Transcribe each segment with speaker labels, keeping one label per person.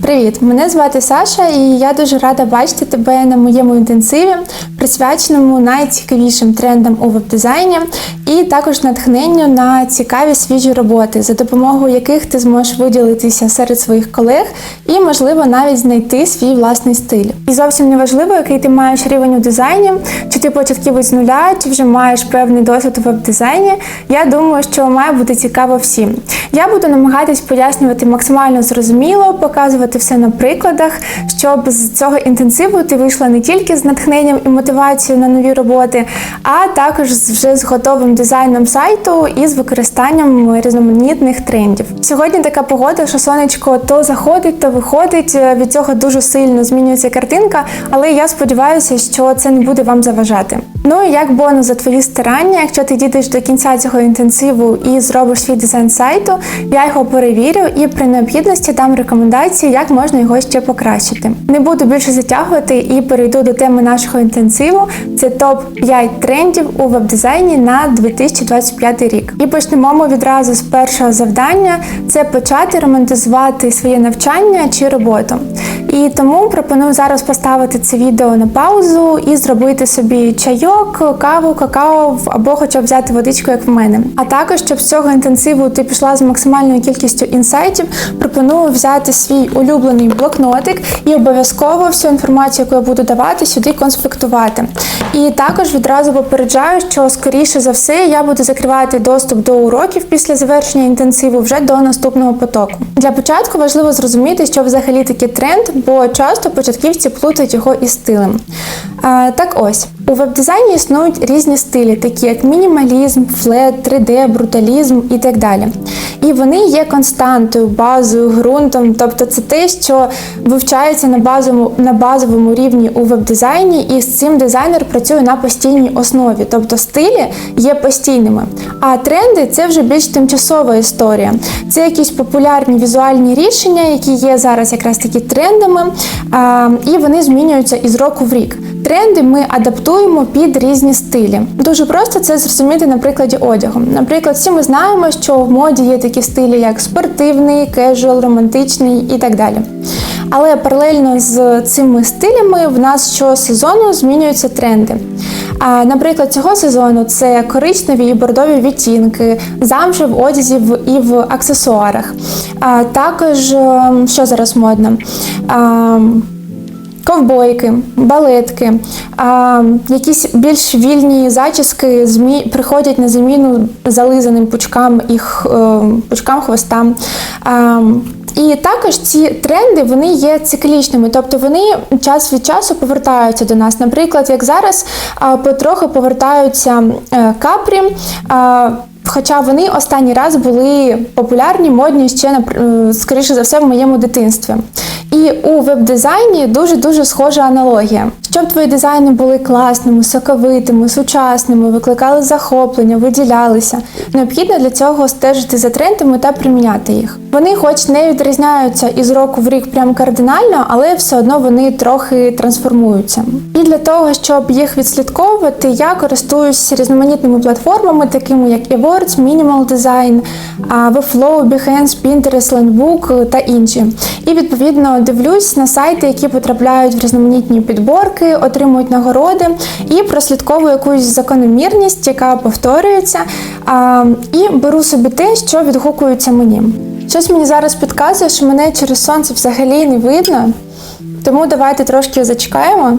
Speaker 1: Привіт, мене звати Саша, і я дуже рада бачити тебе на моєму інтенсиві, присвяченому найцікавішим трендам у веб-дизайні, і також натхненню на цікаві свіжі роботи, за допомогою яких ти зможеш виділитися серед своїх колег і, можливо, навіть знайти свій власний стиль. І зовсім не важливо, який ти маєш рівень у дизайні, чи ти початківець з нуля, чи вже маєш певний досвід у веб-дизайні. Я думаю, що має бути цікаво всім. Я буду намагатись пояснювати максимально зрозуміло, показувати все на прикладах, щоб з цього інтенсиву ти вийшла не тільки з натхненням і мотивацією на нові роботи, а також вже з готовим дизайном сайту і з використанням різноманітних трендів. Сьогодні така погода, що сонечко то заходить, то виходить. Е, Від цього дуже сильно змінюється картинка, але я сподіваюся, що це не буде вам заважати. Ну і як бонус за твої старання, якщо ти дійдеш до кінця цього інтенсиву і зробиш свій дизайн сайту, я його перевірю і при необхідності дам рекомендації, як можна його ще покращити. Не буду більше затягувати і перейду до теми нашого інтенсиву. Це топ 5 трендів у веб-дизайні на 2025 рік. І почнемо ми відразу з першого завдання: це почати романтизувати своє навчання чи роботу. І тому пропоную зараз поставити це відео на паузу і зробити собі чайок, каву, какао або хоча б взяти водичку, як в мене. А також, щоб з цього інтенсиву ти пішла з максимальною кількістю інсайтів, пропоную взяти свій улюблений блокнотик і обов'язково всю інформацію, яку я буду давати, сюди конспектувати. І також відразу попереджаю, що скоріше за все я буду закривати доступ до уроків після завершення інтенсиву вже до наступного потоку. Для початку важливо зрозуміти, що взагалі таке тренд, бо часто початківці плутають його із стилем. Так ось, у веб-дизайні існують різні стилі, такі як мінімалізм, флет, 3D, бруталізм і так далі. І вони є константою, базою, ґрунтом, тобто це те, що вивчається на базовому, на базовому рівні у веб-дизайні, і з цим дизайнер працює на постійній основі, тобто стилі є постійними. А тренди це вже більш тимчасова історія. Це якісь популярні візуальні рішення, які є зараз якраз таки трендами, і вони змінюються із року в рік. Тренди ми адаптуємо під різні стилі. Дуже просто це зрозуміти на прикладі одягу. Наприклад, всі ми знаємо, що в моді є такі стилі, як спортивний, кежуал, романтичний і так далі. Але паралельно з цими стилями в нас щосезону змінюються тренди. А, наприклад, цього сезону це коричневі і бордові відтінки, замша в одязі і в аксесуарах. А, також, ем, що зараз модно? А, Ковбойки, балетки, а, якісь більш вільні зачіски змі, приходять на заміну зализаним пучкам і е, пучкам хвостам. А, і також ці тренди вони є циклічними, тобто вони час від часу повертаються до нас. Наприклад, як зараз потроху повертаються е, капрі. Хоча вони останній раз були популярні, модні ще е, скоріше за все в моєму дитинстві. І у веб-дизайні дуже дуже схожа аналогія. Щоб твої дизайни були класними, соковитими, сучасними, викликали захоплення, виділялися. Необхідно для цього стежити за трендами та приміняти їх. Вони, хоч не відрізняються із року в рік прям кардинально, але все одно вони трохи трансформуються. І для того, щоб їх відслідковувати, я користуюсь різноманітними платформами, такими як Ewords, Minimal Design, Webflow, Behance, Pinterest, Landbook та інші. І відповідно дивлюсь на сайти, які потрапляють в різноманітні підборки, отримують нагороди і прослідковую якусь закономірність, яка повторюється, і беру собі те, що відгукується мені. Щось мені зараз підказує, що мене через сонце взагалі не видно, тому давайте трошки зачекаємо.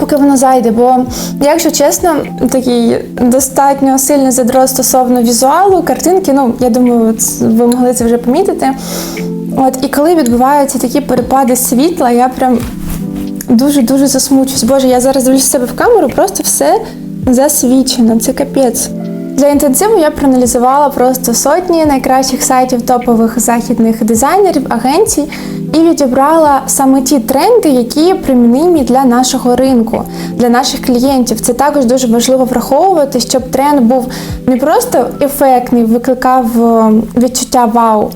Speaker 1: Поки воно зайде, бо, якщо чесно, такий достатньо сильний задрот стосовно візуалу, картинки, ну, я думаю, ви могли це вже помітити. От, і коли відбуваються такі перепади світла, я прям дуже-дуже засмучусь. Боже, я зараз дивлюсь себе в камеру, просто все засвічено. Це капець. Для інтенсиву я проаналізувала просто сотні найкращих сайтів топових західних дизайнерів, агенцій і відібрала саме ті тренди, які примінимі для нашого ринку, для наших клієнтів. Це також дуже важливо враховувати, щоб тренд був не просто ефектний, викликав е, відчуття вау,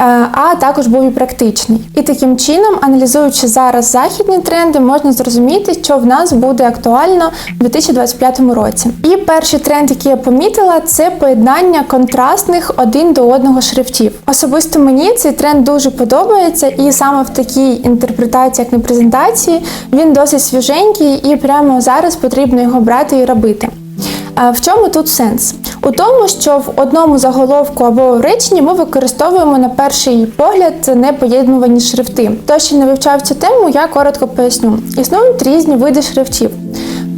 Speaker 1: е, а також був і практичний. І таким чином, аналізуючи зараз західні тренди, можна зрозуміти, що в нас буде актуально в 2025 році. І перший тренд, який я помітила, це поєднання контрастних один до одного шрифтів. Особисто мені цей тренд дуже подобається, і саме в такій інтерпретації, як на презентації, він досить свіженький, і прямо зараз потрібно його брати і робити. В чому тут сенс? У тому, що в одному заголовку або в реченні ми використовуємо на перший погляд непоєднувані шрифти. Хто ще не вивчав цю тему, я коротко поясню. Існують різні види шрифтів.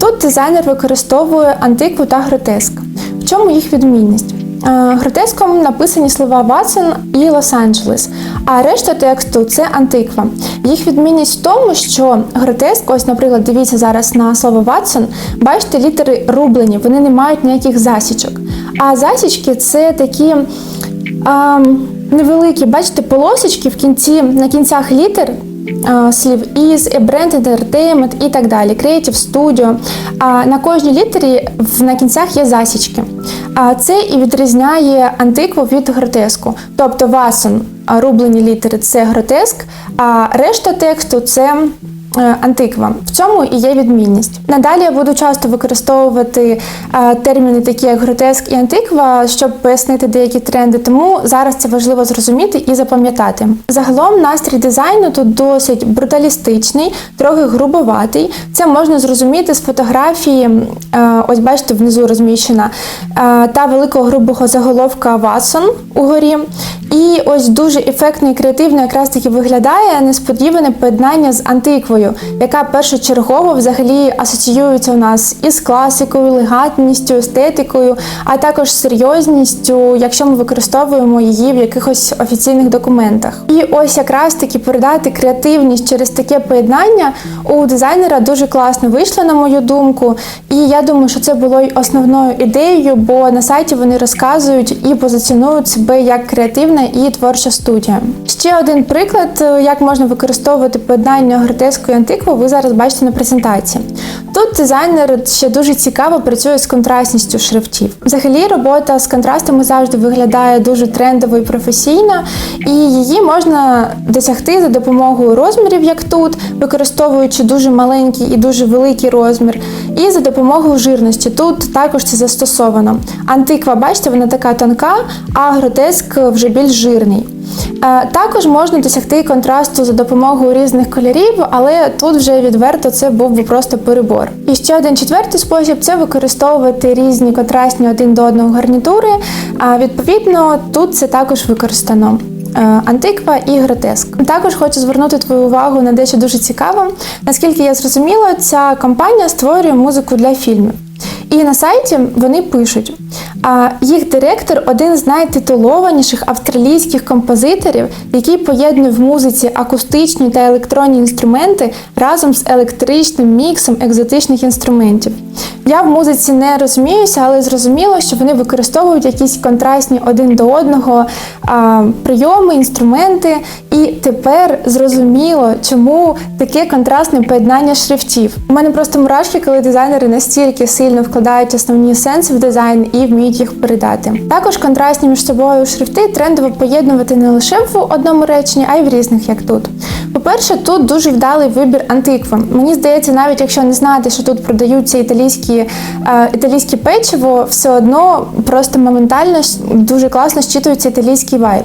Speaker 1: Тут дизайнер використовує антикву та гротеск. Чому їх відмінність? Е, Гротеском написані слова Ватсон і Лос-Анджелес, а решта тексту це антиква. Їх відмінність в тому, що гротеск, ось, наприклад, дивіться зараз на слово Ватсон, бачите, літери рублені, вони не мають ніяких засічок. А засічки це такі а, невеликі, бачите, полосочки в кінці, на кінцях літер. Слів is, Brand Entertainment і так далі, Creative Studio. На кожній літері на кінцях є засічки. Це і відрізняє антикву від гротеску. Тобто васон, рублені літери це гротеск, а решта тексту це е, антиква. В цьому і є відмінність. Надалі я буду часто використовувати е, терміни, такі як гротеск і антиква, щоб пояснити деякі тренди. Тому зараз це важливо зрозуміти і запам'ятати. Загалом настрій дизайну тут досить бруталістичний, трохи грубоватий. Це можна зрозуміти з фотографії. е, Ось бачите, внизу розміщена е, та великого грубого заголовка Ватсон угорі. І ось дуже ефектно і креативно якраз таки виглядає несподіване поєднання з антиквою, яка першочергово взагалі асоціюється у нас із класикою, елегантністю, естетикою, а також серйозністю, якщо ми використовуємо її в якихось офіційних документах. І ось якраз таки передати креативність через таке поєднання у дизайнера дуже класно вийшло, на мою думку. І я думаю, що це було й основною ідеєю, бо на сайті вони розказують і позиціонують себе як креативна і творча студія. Ще один приклад, е, як можна використовувати поєднання гротеску і антикву, ви зараз бачите на презентації. Тут дизайнер ще дуже цікаво працює з контрастністю шрифтів. Взагалі, робота з контрастами завжди виглядає дуже трендово і професійно, і її можна досягти за допомогою розмірів, як тут, використовуючи дуже маленький і дуже великий розмір, і за допомогою жирності. Тут також це застосовано. Антиква, бачите, вона така тонка, а гротеск вже більш жирний. Е, Також можна досягти контрасту за допомогою різних кольорів, але тут вже відверто це був би просто перебор. І ще один четвертий спосіб це використовувати різні контрастні один до одного гарнітури. А відповідно, тут це також використано. Е, Антиква і гротеск. Також хочу звернути твою увагу на дещо дуже цікаве. Наскільки я зрозуміла, ця компанія створює музику для фільмів. І на сайті вони пишуть, а їх директор один з найтитулованіших австралійських композиторів, який поєднує в музиці акустичні та електронні інструменти разом з електричним міксом екзотичних інструментів. Я в музиці не розуміюся, але зрозуміло, що вони використовують якісь контрастні один до одного а, прийоми, інструменти, і тепер зрозуміло, чому таке контрастне поєднання шрифтів. У мене просто мурашки, коли дизайнери настільки сильно вкладають основні сенси в дизайн і вміють їх передати. Також контрастні між собою шрифти трендово поєднувати не лише в одному реченні, а й в різних, як тут. По-перше, тут дуже вдалий вибір антикви. Мені здається, навіть якщо не знати, що тут продаються італійські, е, італійське печиво, все одно просто моментально дуже класно щитується італійський вайб.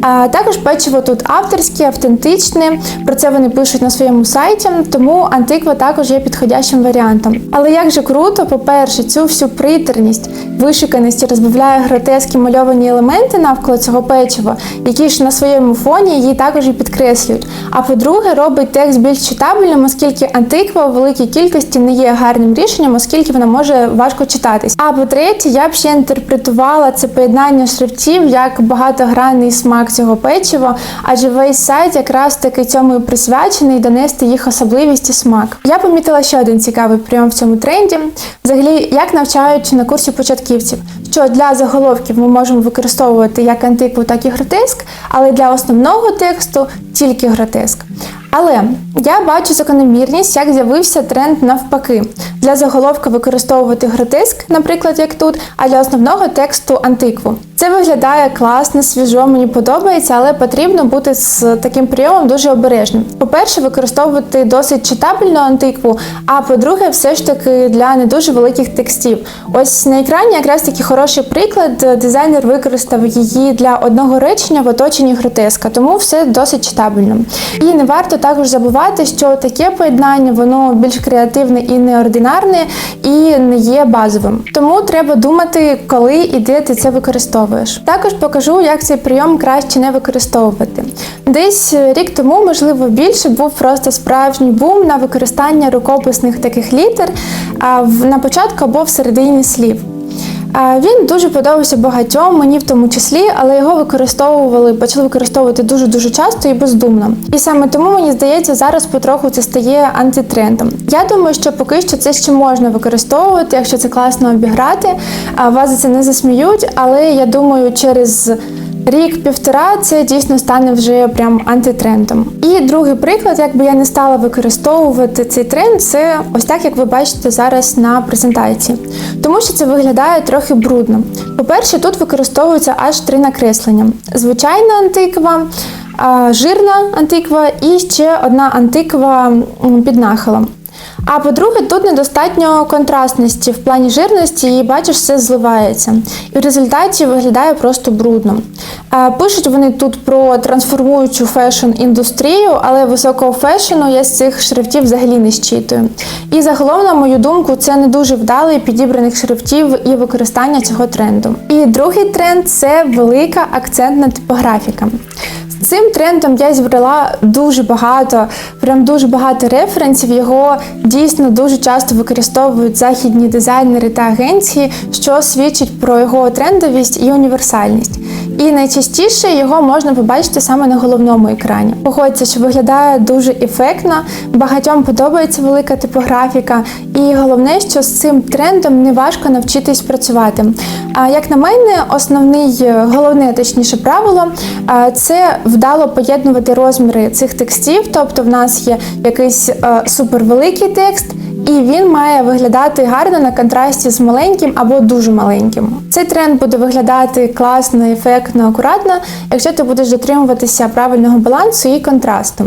Speaker 1: А також печиво тут авторське, автентичне. Про це вони пишуть на своєму сайті, тому антиква також є підходящим варіантом. Але як же круто, по-перше, цю всю притерність, вишиканість розбавляє гротески мальовані елементи навколо цього печива, які ж на своєму фоні її також і підкреслюють. А по-друге, робить текст більш читабельним, оскільки антиква у великій кількості не є гарним рішенням, оскільки вона може важко читатись. А по-третє, я б ще інтерпретувала це поєднання шрифтів як багатогранний смак цього печива, адже весь сайт якраз таки цьому присвячений донести їх особливість і смак. Я помітила ще один цікавий прийом в цьому тренді. Взагалі, як навчають на курсі початківців, що для заголовків ми можемо використовувати як антикву, так і гротеск, але для основного тексту тільки гротеск. Але я бачу закономірність, як з'явився тренд навпаки. Для заголовка використовувати гротеск, наприклад, як тут, а для основного тексту антикву. Це виглядає класно, свіжо, мені подобається, але потрібно бути з таким прийомом дуже обережним. По-перше, використовувати досить читабельну антикву, а по-друге, все ж таки для не дуже великих текстів. Ось на екрані якраз такий хороший приклад. Дизайнер використав її для одного речення в оточенні гротеска, тому все досить читабельно. І не варто також забувати, що таке поєднання воно більш креативне і неординарне, і не є базовим. Тому треба думати, коли і де ти це використовуєш. Також покажу, як цей прийом краще не використовувати. Десь рік тому, можливо, більше був просто справжній бум на використання рукописних таких літер а на початку або в середині слів. Він дуже подобався багатьом, мені в тому числі, але його використовували, почали використовувати дуже дуже часто і бездумно. І саме тому мені здається, зараз потроху це стає антитрендом. Я думаю, що поки що це ще можна використовувати, якщо це класно обіграти. Вас за це не засміють, але я думаю, через Рік-півтора це дійсно стане вже прям антитрендом. І другий приклад, як би я не стала використовувати цей тренд, це ось так, як ви бачите зараз на презентації. Тому що це виглядає трохи брудно. По-перше, тут використовуються аж три накреслення: звичайна антиква, жирна антиква і ще одна антиква під нахилом. А по-друге, тут недостатньо контрастності в плані жирності, і бачиш, все зливається. І в результаті виглядає просто брудно. Пишуть вони тут про трансформуючу фешн-індустрію, але високого фешену я з цих шрифтів взагалі не щитую. І загалом, на мою думку, це не дуже вдалий підібраних шрифтів і використання цього тренду. І другий тренд це велика акцентна типографіка цим трендом я зібрала дуже багато, прям дуже багато референсів. Його дійсно дуже часто використовують західні дизайнери та агенції, що свідчить про його трендовість і універсальність. І найчастіше його можна побачити саме на головному екрані. Погодься, що виглядає дуже ефектно, багатьом подобається велика типографіка, і головне, що з цим трендом не важко навчитись працювати. А як на мене, основний головне, точніше правило це вдало поєднувати розміри цих текстів, тобто в нас є якийсь супервеликий текст. І він має виглядати гарно на контрасті з маленьким або дуже маленьким. Цей тренд буде виглядати класно, ефектно, акуратно, якщо ти будеш дотримуватися правильного балансу і контрасту.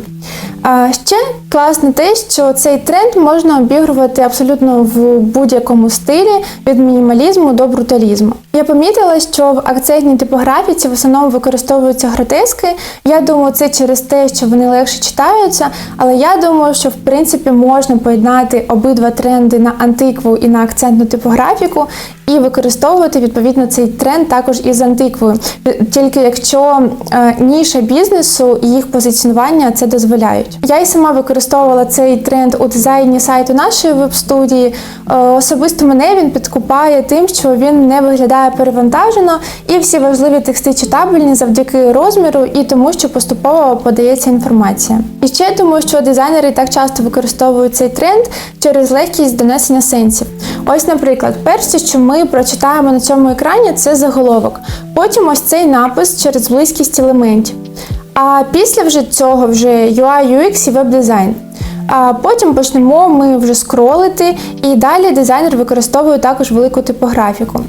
Speaker 1: А ще класно те, що цей тренд можна обігрувати абсолютно в будь-якому стилі від мінімалізму до бруталізму. Я помітила, що в акцентній типографіці в основному використовуються гротески. Я думаю, це через те, що вони легше читаються, але я думаю, що в принципі можна поєднати обидва тренди на антикву і на акцентну типографіку і використовувати відповідно цей тренд також із антиквою, тільки якщо е, ніша бізнесу і їх позиціонування це дозволяють. Я й сама використовувала цей тренд у дизайні сайту нашої веб-студії. Е, особисто мене він підкупає тим, що він не виглядає перевантажено, і всі важливі тексти читабельні завдяки розміру і тому, що поступово подається інформація. І ще тому, що дизайнери так часто використовують цей тренд через легкість донесення сенсів. Ось, наприклад, перше, що ми прочитаємо на цьому екрані, це заголовок. Потім ось цей напис через близькість елементів. А після вже цього вже UI, UX і веб-дизайн. А потім почнемо ми вже скролити, і далі дизайнер використовує також велику типографіку.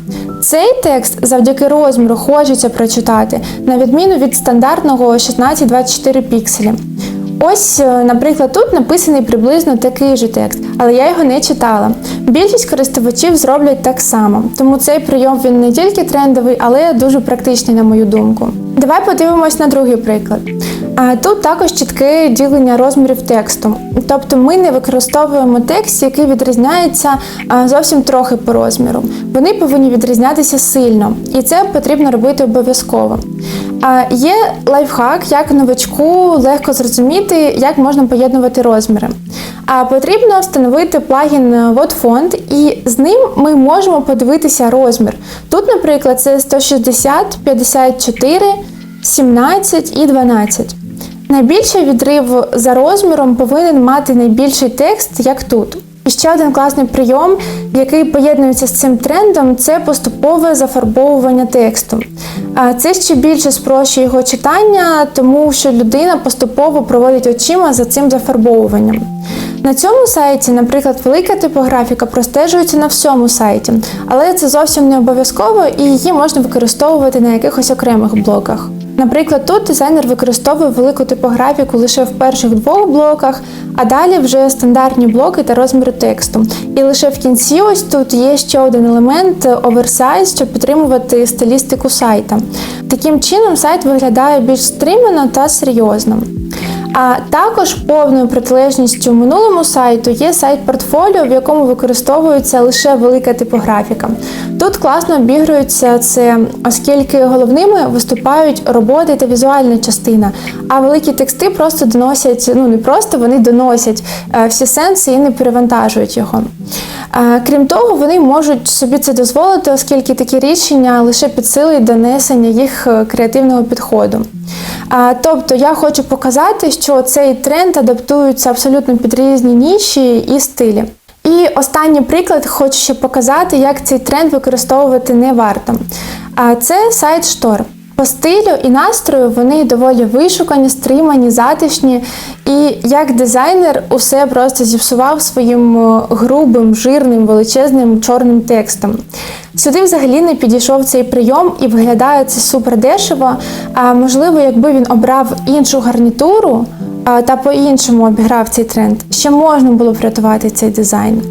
Speaker 1: Цей текст завдяки розміру хочеться прочитати, на відміну від стандартного 16-24 пікселі. Ось, е, наприклад, тут написаний приблизно такий же текст, але я його не читала. Більшість користувачів зроблять так само, тому цей прийом він не тільки трендовий, але дуже практичний, на мою думку. Давай подивимось на другий приклад. Тут також чітке ділення розмірів тексту. Тобто ми не використовуємо текст, який відрізняється зовсім трохи по розміру. Вони повинні відрізнятися сильно, і це потрібно робити обов'язково. Є лайфхак, як новачку легко зрозуміти, як можна поєднувати розміри. А потрібно встановити плагін WordFont, і з ним ми можемо подивитися розмір. Тут, наприклад, це 160, 54, 17 і 12. Найбільший відрив за розміром повинен мати найбільший текст, як тут. І ще один класний прийом, який поєднується з цим трендом, це поступове зафарбовування тексту. Це ще більше спрощує його читання, тому що людина поступово проводить очима за цим зафарбовуванням. На цьому сайті, наприклад, велика типографіка простежується на всьому сайті, але це зовсім не обов'язково і її можна використовувати на якихось окремих блоках. Наприклад, тут дизайнер використовує велику типографіку лише в перших двох блоках, а далі вже стандартні блоки та розміри тексту. І лише в кінці ось тут є ще один елемент оверсайз, щоб підтримувати стилістику сайта. Таким чином сайт виглядає більш стримано та серйозно. А також повною протилежністю минулому сайту є сайт портфоліо, в якому використовується лише велика типографіка. Тут класно обігрується це, оскільки головними виступають роботи та візуальна частина, а великі тексти просто доносять, ну не просто вони доносять е, всі сенси і не перевантажують його. Е, Крім того, вони можуть собі це дозволити, оскільки такі рішення лише підсилюють донесення їх е, креативного підходу. Тобто я хочу показати, що цей тренд адаптується абсолютно під різні ніші і стилі. І останній приклад хочу ще показати, як цей тренд використовувати не варто. А це сайт Штор. По стилю і настрою вони доволі вишукані, стримані, затишні. І як дизайнер усе просто зіпсував своїм е, грубим, жирним, величезним чорним текстом. Сюди взагалі не підійшов цей прийом і виглядає це супер дешево. А можливо, якби він обрав іншу гарнітуру та по-іншому обіграв цей тренд, ще можна було б врятувати цей дизайн.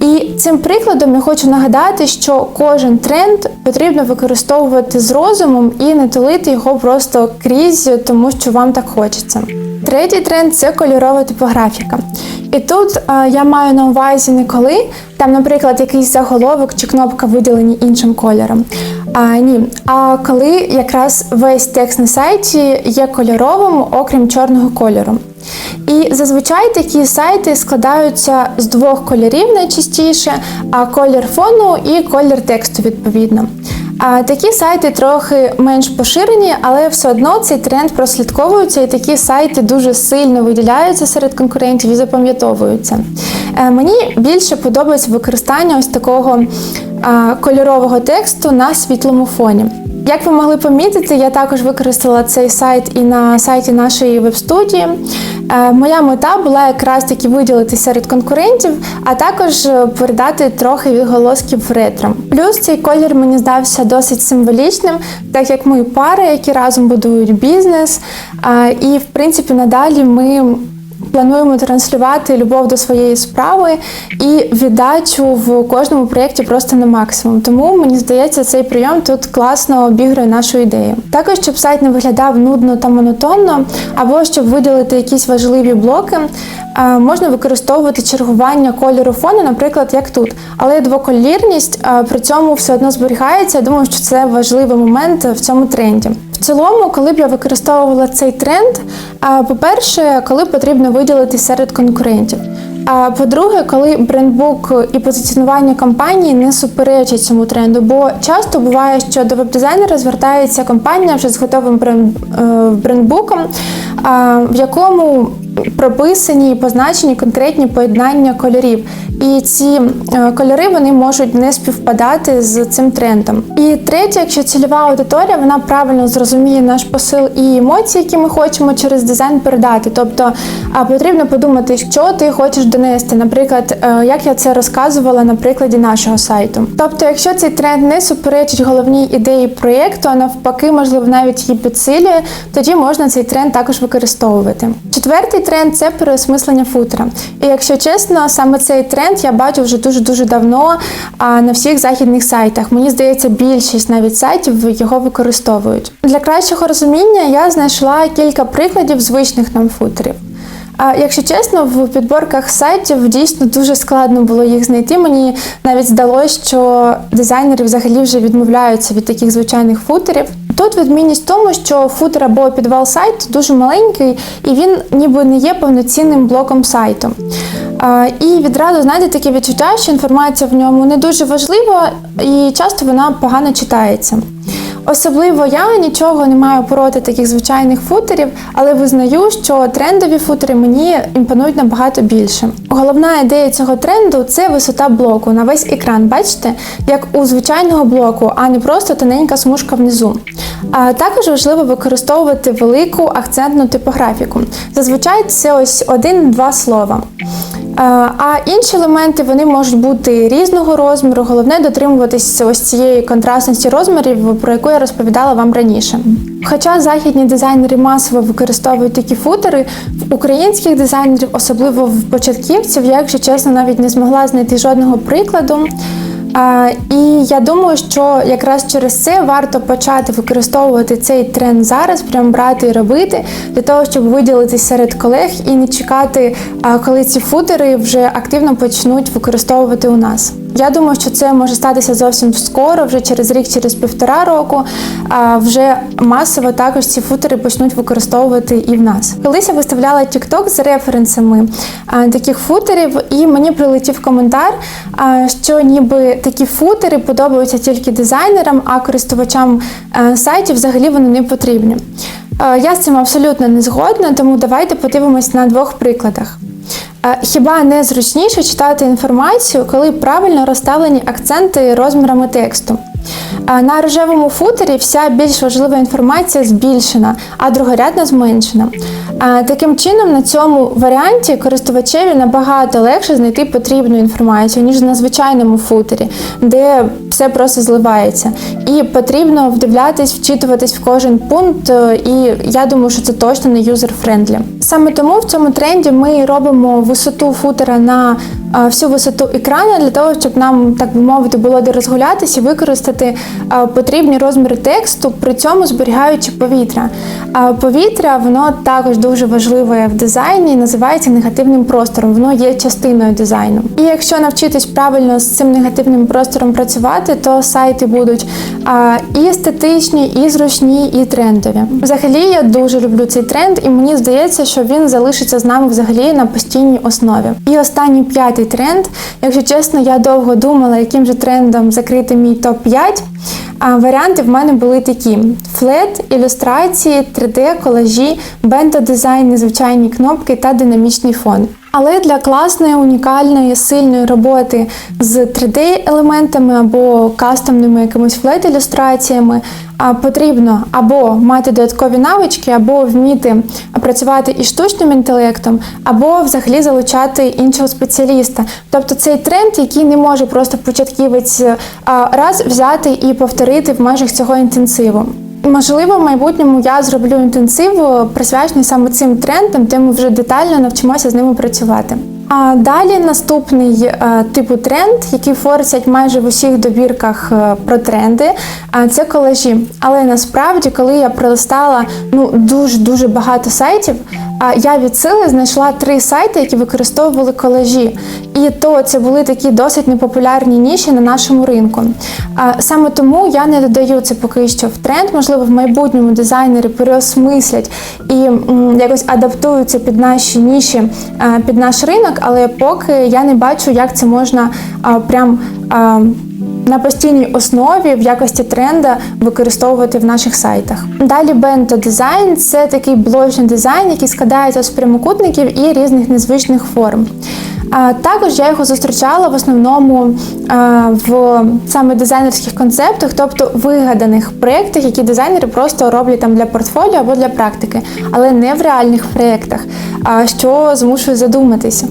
Speaker 1: І цим прикладом я хочу нагадати, що кожен тренд потрібно використовувати з розумом і не тулити його просто крізь, тому що вам так хочеться. Третій тренд це кольорова типографіка. І тут е, я маю на увазі не коли там, наприклад, якийсь заголовок чи кнопка виділені іншим кольором. А ні, а коли якраз весь текст на сайті є кольоровим, окрім чорного кольору. І зазвичай такі сайти складаються з двох кольорів найчастіше, а колір фону і колір тексту відповідно. А такі сайти трохи менш поширені, але все одно цей тренд прослідковується, і такі сайти дуже сильно виділяються серед конкурентів і запам'ятовуються. Е, Мені більше подобається використання ось такого кольорового тексту на світлому фоні. Як ви могли помітити, я також використала цей сайт і на сайті нашої веб-студії. Е, Моя мета була якраз таки виділити серед конкурентів, а також е, передати трохи відголосків ретро. Плюс цей колір мені здався досить символічним, так як ми пара, які разом будують бізнес. І в принципі надалі ми. Плануємо транслювати любов до своєї справи і віддачу в кожному проєкті просто на максимум. Тому мені здається, цей прийом тут класно обігрує нашу ідею. Також щоб сайт не виглядав нудно та монотонно, або щоб виділити якісь важливі блоки, е, можна використовувати чергування кольору фону, наприклад, як тут. Але двоколірність е, при цьому все одно зберігається. Я думаю, що це важливий момент в цьому тренді. В цілому, коли б я використовувала цей тренд, по-перше, коли потрібно виділити серед конкурентів. А по-друге, коли брендбук і позиціонування компанії не суперечать цьому тренду, бо часто буває, що до веб-дизайнера звертається компанія вже з готовим е, брендбуком, в якому прописані і позначені конкретні поєднання кольорів. І ці е, кольори вони можуть не співпадати з цим трендом. І третє, якщо цільова аудиторія вона правильно зрозуміє наш посил і емоції, які ми хочемо через дизайн передати. Тобто потрібно подумати, що ти хочеш донести. Наприклад, е, як я це розказувала на прикладі нашого сайту. Тобто, якщо цей тренд не суперечить головній ідеї проєкту, а навпаки, можливо, навіть її підсилює, тоді можна цей тренд також використовувати. Четвертий тренд це переосмислення футера. І якщо чесно, саме цей тренд я бачу вже дуже дуже давно на всіх західних сайтах. Мені здається, більшість навіть сайтів його використовують. Для кращого розуміння я знайшла кілька прикладів звичних нам футерів. А якщо чесно, в підборках сайтів дійсно дуже складно було їх знайти. Мені навіть здалося, що дизайнери взагалі вже відмовляються від таких звичайних футерів. Тут відмінність в тому, що футер або підвал сайту дуже маленький, і він ніби не є повноцінним блоком сайту. І відразу знаєте таке відчуття, що інформація в ньому не дуже важлива і часто вона погано читається. Особливо я нічого не маю проти таких звичайних футерів, але визнаю, що трендові футери мені імпонують набагато більше. Головна ідея цього тренду це висота блоку на весь екран. Бачите, як у звичайного блоку, а не просто тоненька смужка внизу. А також важливо використовувати велику акцентну типографіку. Зазвичай це ось один-два слова. А інші елементи вони можуть бути різного розміру. Головне дотримуватись ось цієї контрастності розмірів, про яку я розповідала вам раніше. Хоча західні дизайнери масово використовують такі футери, в українських дизайнерів, особливо в початківців, я, якщо чесно, навіть не змогла знайти жодного прикладу. А, і я думаю, що якраз через це варто почати використовувати цей тренд зараз, прям брати і робити, для того, щоб виділитись серед колег і не чекати, коли ці футери вже активно почнуть використовувати у нас. Я думаю, що це може статися зовсім скоро, вже через рік, через півтора року. А вже масово також ці футери почнуть використовувати і в нас. Колись я виставляла TikTok з референсами таких футерів, і мені прилетів коментар, що ніби такі футери подобаються тільки дизайнерам, а користувачам сайтів взагалі вони не потрібні. Е, Я з цим абсолютно не згодна, тому давайте подивимось на двох прикладах. Е, Хіба не зручніше читати інформацію, коли правильно розставлені акценти розмірами тексту? Е, На рожевому футері вся більш важлива інформація збільшена, а другорядна зменшена. Таким чином, на цьому варіанті користувачеві набагато легше знайти потрібну інформацію, ніж на звичайному футері, де все просто зливається. І потрібно вдивлятись, вчитуватись в кожен пункт, е, і я думаю, що це точно не юзер-френдлі. Саме тому в цьому тренді ми робимо висоту футера на е, всю висоту екрану для того, щоб нам, так би мовити, було де розгулятись і використати е, потрібні розміри тексту, при цьому зберігаючи повітря. Повітря воно також дуже важливе в дизайні і називається негативним простором. Воно є частиною дизайну. І якщо навчитись правильно з цим негативним простором працювати, то сайти будуть і естетичні, і зручні, і трендові. Взагалі, я дуже люблю цей тренд, і мені здається, що він залишиться з нами взагалі на постійній основі. І останній п'ятий тренд. Якщо чесно, я довго думала, яким же трендом закрити мій топ 5 а варіанти в мене були такі: флет, ілюстрації, 3D, колажі, бенто-дизайн, незвичайні кнопки та динамічний фон. Але для класної, унікальної, сильної роботи з 3D-елементами або кастомними якимись флет-ілюстраціями потрібно або мати додаткові навички, або вміти працювати із штучним інтелектом, або взагалі залучати іншого спеціаліста. Тобто цей тренд, який не може просто початківець раз взяти і повторити в межах цього інтенсиву. Можливо, в майбутньому я зроблю інтенсив, присвячений саме цим трендам, де ми вже детально навчимося з ними працювати. А далі наступний е, типу тренд, який форсять майже в усіх добірках е, про тренди, а це колажі. Але насправді, коли я пролистала ну дуже дуже багато сайтів, я від сили знайшла три сайти, які використовували колажі. І то це були такі досить непопулярні ніші на нашому ринку. Саме тому я не додаю це поки що в тренд. Можливо, в майбутньому дизайнери переосмислять і якось адаптуються під наші ніші, е, під наш ринок, але поки я не бачу, як це можна а, прям. а, на постійній основі в якості тренда використовувати в наших сайтах. Далі бенто дизайн це такий блочний дизайн, який складається з прямокутників і різних незвичних форм. Також я його зустрічала в основному в саме дизайнерських концептах, тобто вигаданих проєктах, які дизайнери просто роблять там для портфоліо або для практики, але не в реальних проєктах, що змушує задуматися.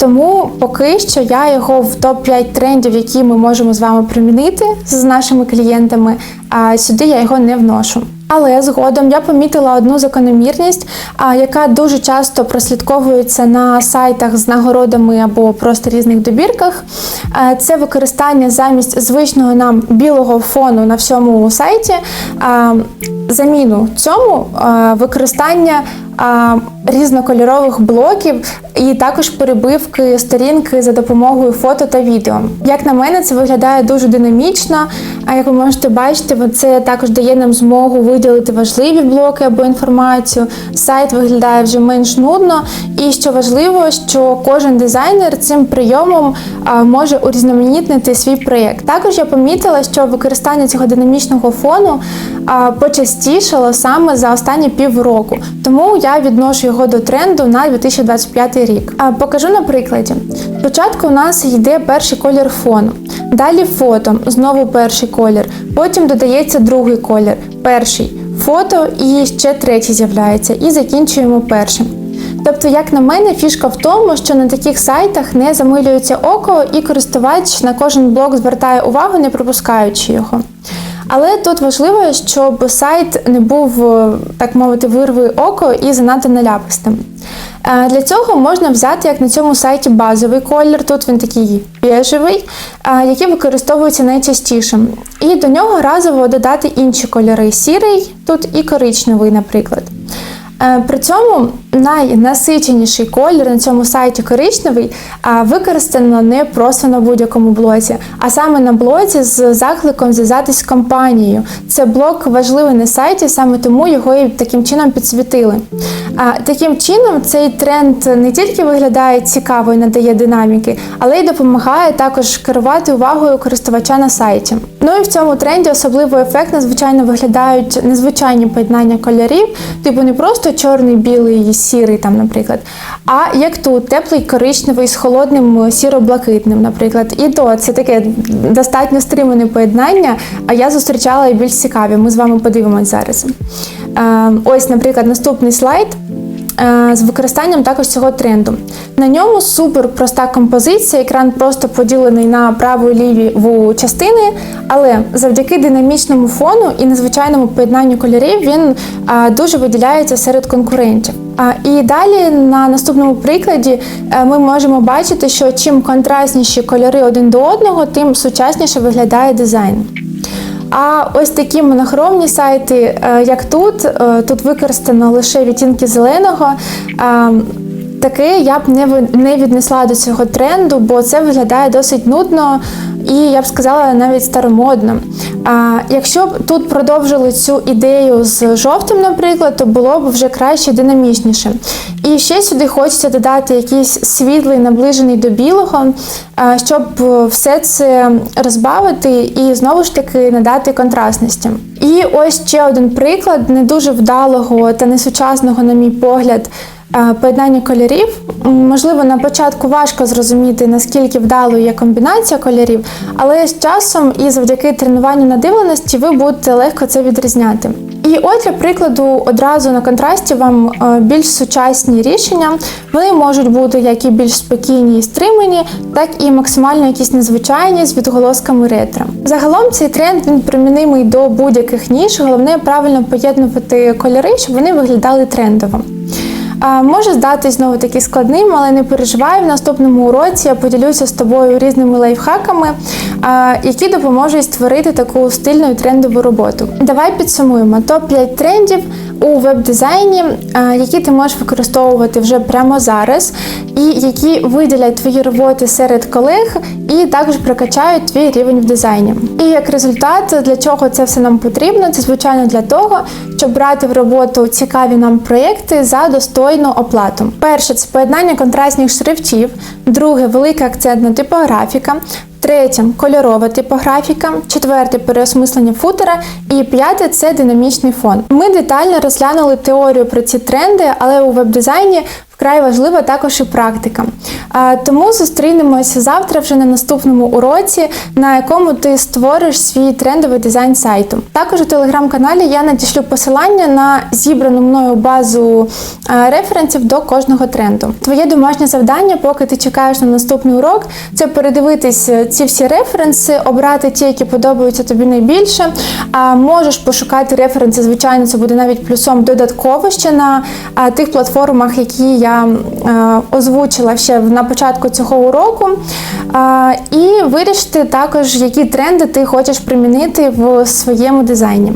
Speaker 1: Тому поки що я його в топ-5 трендів, які ми можемо з вами примінити з нашими клієнтами, а сюди я його не вношу. Але згодом я помітила одну закономірність, яка дуже часто прослідковується на сайтах з нагородами або просто різних добірках. Це використання замість звичного нам білого фону на всьому сайті. Заміну цьому використання різнокольорових блоків і також перебивки сторінки за допомогою фото та відео. Як на мене, це виглядає дуже динамічно. А як ви можете бачити, це також дає нам змогу виділити важливі блоки або інформацію. Сайт виглядає вже менш нудно І що важливо, що кожен дизайнер цим прийомом може урізноманітнити свій проєкт. Також я помітила, що використання цього динамічного фону почастішало саме за останні півроку. Тому я відношу його до тренду на 2025 рік. Покажу на прикладі. Спочатку у нас йде перший колір фону, далі фото, знову перший колір, потім додається другий колір, перший фото і ще третій з'являється, і закінчуємо першим. Тобто, як на мене, фішка в тому, що на таких сайтах не замилюється око, і користувач на кожен блок звертає увагу, не пропускаючи його. Але тут важливо, щоб сайт не був, е, так мовити, вирви око і занадто наляпистим. Е, Для цього можна взяти, як на цьому сайті, базовий колір, тут він такий бежевий, е, який використовується найчастіше. І до нього разово додати інші кольори сірий, тут і коричневий, наприклад. Е, При цьому найнасиченіший колір на цьому сайті коричневий використано не просто на будь-якому блозі, а саме на блозі з закликом зв'язатись з компанією. Це блок важливий на сайті, саме тому його і таким чином підсвітили. Таким чином, цей тренд не тільки виглядає цікаво і надає динаміки, але й допомагає також керувати увагою користувача на сайті. Ну і в цьому тренді особливо ефектно, звичайно, виглядають незвичайні поєднання кольорів, типу не просто чорний, білий, сірий, там, наприклад, а як тут теплий коричневий з холодним сіро-блакитним, наприклад. І то це таке достатньо стримане поєднання, а я зустрічала і більш цікаві. Ми з вами подивимось зараз. Е, Ось, наприклад, наступний слайд. Е, З використанням також цього тренду. На ньому супер проста композиція, екран просто поділений на праву і ліву частини, але завдяки динамічному фону і незвичайному поєднанню кольорів він дуже виділяється серед конкурентів. І далі на наступному прикладі е, ми можемо бачити, що чим контрастніші кольори один до одного, тим сучасніше виглядає дизайн. А ось такі монохромні сайти, е, як тут, е, тут використано лише відтінки зеленого. е, Таке я б не віднесла до цього тренду, бо це виглядає досить нудно і я б сказала навіть старомодно. А якщо б тут продовжили цю ідею з жовтим, наприклад, то було б вже краще динамічніше. І ще сюди хочеться додати якийсь світлий, наближений до білого, щоб все це розбавити і знову ж таки надати контрастності. І ось ще один приклад не дуже вдалого та несучасного, на мій погляд. Е, Поєднання кольорів. Можливо, на початку важко зрозуміти, наскільки вдалою є комбінація кольорів, але з часом і завдяки тренуванню надивленості ви будете легко це відрізняти. І от для прикладу, одразу на контрасті вам е, більш сучасні рішення. Вони можуть бути як і більш спокійні і стримані, так і максимально якісь незвичайні з відголосками ретро. Загалом цей тренд він примінимий до будь-яких ніж. Головне правильно поєднувати кольори, щоб вони виглядали трендово. Може здатись знову таки складним, але не переживай. В наступному уроці я поділюся з тобою різними лайфхаками, які допоможуть створити таку стильну і трендову роботу. Давай підсумуємо топ-5 трендів у веб-дизайні, які ти можеш використовувати вже прямо зараз, і які виділять твої роботи серед колег, і також прокачають твій рівень в дизайні. І як результат, для чого це все нам потрібно? Це звичайно для того, щоб брати в роботу цікаві нам проєкти за достойну оплату. Перше це поєднання контрастних шрифтів, друге великий акцент на типографіка. Третє кольорова типографіка, четверте переосмислення футера і п'яте це динамічний фон. Ми детально розглянули теорію про ці тренди, але у веб-дизайні вкрай важлива також і практика. Тому зустрінемося завтра вже на наступному уроці, на якому ти створиш свій трендовий дизайн сайту. Також у телеграм-каналі я надішлю посилання на зібрану мною базу референсів до кожного тренду. Твоє домашнє завдання, поки ти чекаєш на наступний урок, це передивитись е, ці всі референси, обрати ті, які подобаються тобі найбільше. А можеш пошукати референси, звичайно, це буде навіть плюсом додатково ще на тих платформах, які я е, озвучила ще на початку цього уроку. І вирішити також, які тренди ти хочеш примінити в своєму дизайні.